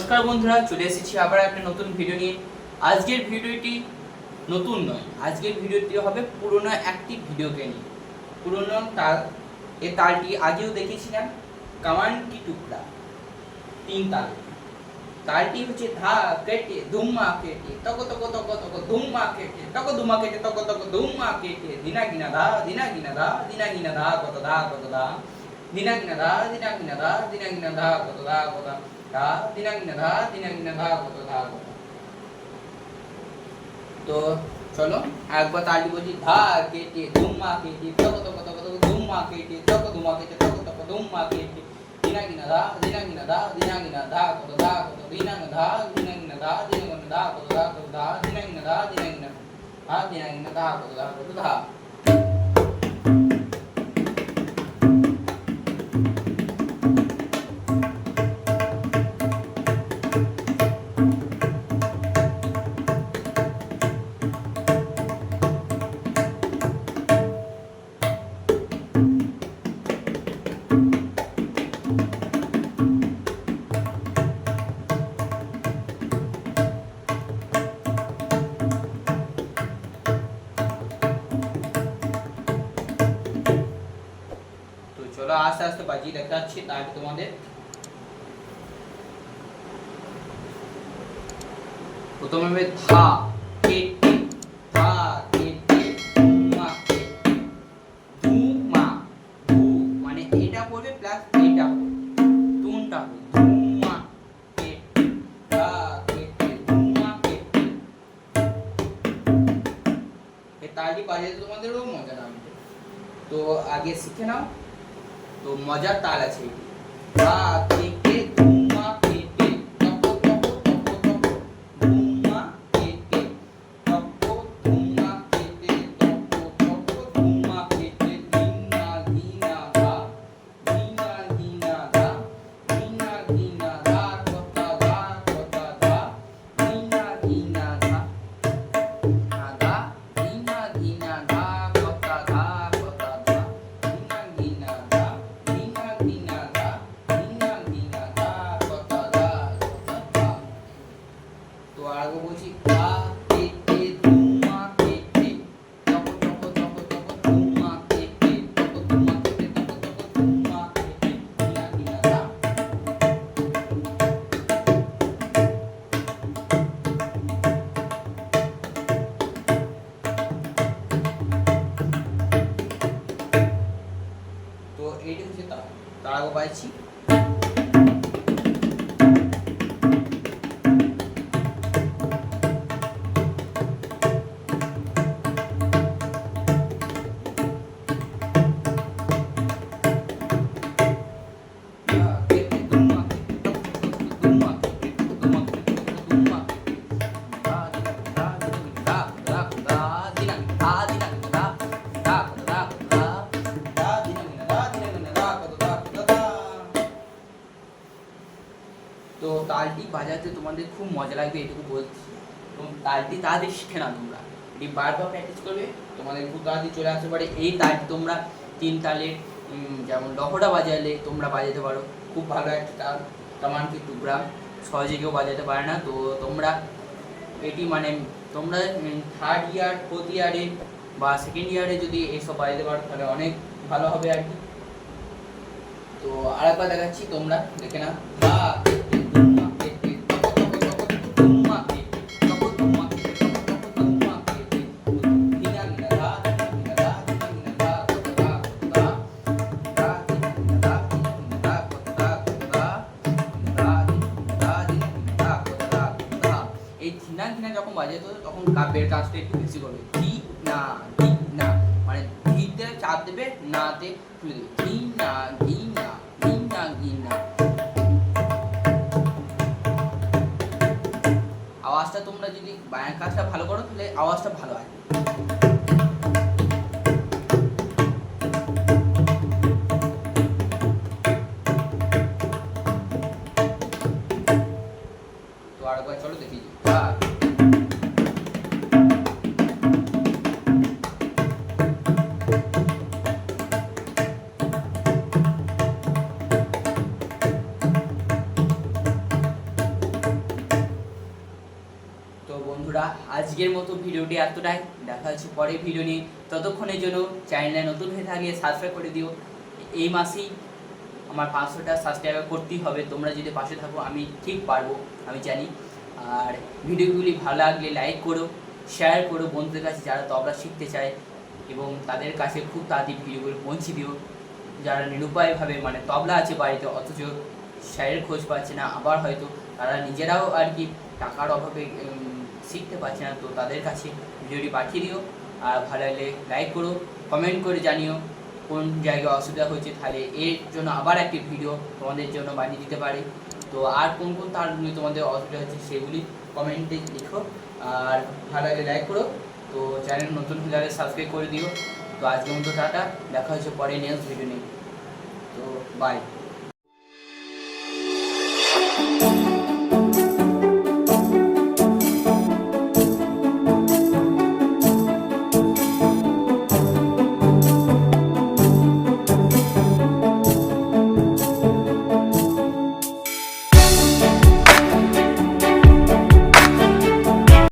নমস্কার বন্ধুরা, চলে এসেছি আবার একটা নতুন ভিডিও নিয়ে। আজকের ভিডিওটি নতুন নয়, আজকের ভিডিওটি হবে পুরনো একটি ভিডিওকে নিয়ে। পুরনো তাল, এ তালটি আগেও দেখেছিলাম, কামান কি টুকরা? তিন তাল। তালটি হচ্ছে ধা, কেটে, ধুম্মা, কেটে, তক তক তক তক, ধুম্মা, কেটে, তক, ধুম্মা, কেটে, তক তক, ধুম্মা, কেটে দিনা গিনা দা দিনা গিনা দা দিনা গিনা, ধা, কত ধা কত, ধা দিনা গিনা দা দিনা গিনা দা দিনা গিনা দা কত দা কত ধা দিনা গিনা ধা দিনা গিনা ধা কত ধা কত তো চলো একবার তালি বলছি ধা কেটে ধুম্মা কেটে তক তক তক তক ধুম্মা কেটে তক ধুম্মা কেটে তক তক ধুম্মা কেটে দিনা গিনা ধা দিনা গিনা ধা দিনা গিনা ধা কত ধা কত দিনা গিনা ধা দিনা গিনা ধা দিনা গিনা ধা কত ধা কত ধা দিনা গিনা ধা দিনা গিনা ধা দিনা গিনা ধা কত ধা কত ধা চলো আস্তে আস্তে বাজিয়ে দেখাচ্ছি, তারপরে তোমাদের প্রথমে হবে ধা তোমাদেরও মজা লাগবে। তো আগে শিখে নাও। তো মজার তাল আছে এটি তার তো তালটি বাজাতে তোমাদের খুব মজা লাগবে, এটুকু বলছি। এবং তালটি তাড়াতাড়ি শিখে না তোমরা। এটি বারবার প্র্যাকটিস করবে, তোমাদের খুব তাড়াতাড়ি চলে আসতে পারে। এই তালটি তোমরা তিন তালের যেমন লহরা বাজালে তোমরা বাজাতে পারো। খুব ভালো একটা তাল। কামান কি টুকরা সহজে কেউ বাজাতে পারে না। তো তোমরা এটি মানে তোমরা থার্ড ইয়ার ফোর্থ ইয়ারে বা সেকেন্ড ইয়ারে যদি এইসব বাজাতে পারো, তাহলে অনেক ভালো হবে আর কি। তো আরেকবার দেখাচ্ছি, তোমরা দেখে না ধা এই থিনা থিনা যখন বাজে, তো তখন কাব্যের কাজটা একটু বেশি করবে। থি না ধি না মানে ধীতে চাপ দেবে, নাতে তুলে দেবে। ধি না ঘি না ঘি না ঘি না। আওয়াজটা তোমরা যদি বায়ার কাজটা ভালো করো, তাহলে আওয়াজটা ভালো আসবে এতটাই দেখা হচ্ছে পরে ভিডিও নিয়ে ততক্ষণের জন্য চ্যানেলে নতুন হয়ে থাকলে সাবস্ক্রাইব করে দিও। এই মাসেই আমার পাঁচশোটা সাবস্ক্রাইবার করতেই হবে। তোমরা যদি পাশে থাকো, আমি ঠিক পারব, আমি জানি। আর ভিডিওগুলি ভালো লাগলে লাইক করো শেয়ার করো বন্ধুদের কাছে যারা তবলা শিখতে চায় এবং তাদের কাছে খুব তাড়াতাড়ি ভিডিওগুলো পৌঁছে দিও। যারা নিরুপায়ভাবে মানে তবলা আছে বাড়িতে, অথচ স্যারের খোঁজ পাচ্ছে না, আবার হয়তো তারা নিজেরাও আর কি টাকার অভাবে শিখতে পারছে না, তো তাদের কাছে ভিডিওটি পাঠিয়ে দিও। আর ভালো লাগলে লাইক করো কমেন্ট করে জানিও কোন জায়গায় অসুবিধা হয়েছে। তাহলে এর জন্য আবার একটি ভিডিও তোমাদের জন্য বানিয়ে দিতে পারি। তো আর কোন কোন তারগুলি তোমাদের অসুবিধা হচ্ছে সেগুলি কমেন্টে লিখো। আর ভালো লাগলে লাইক করো, তো চ্যানেল নতুন হলে সাবস্ক্রাইব করে দিও। তো আজকের মতো টাটা, দেখা হচ্ছে পরে নেক্সট ভিডিও নিয়ে। তো বাই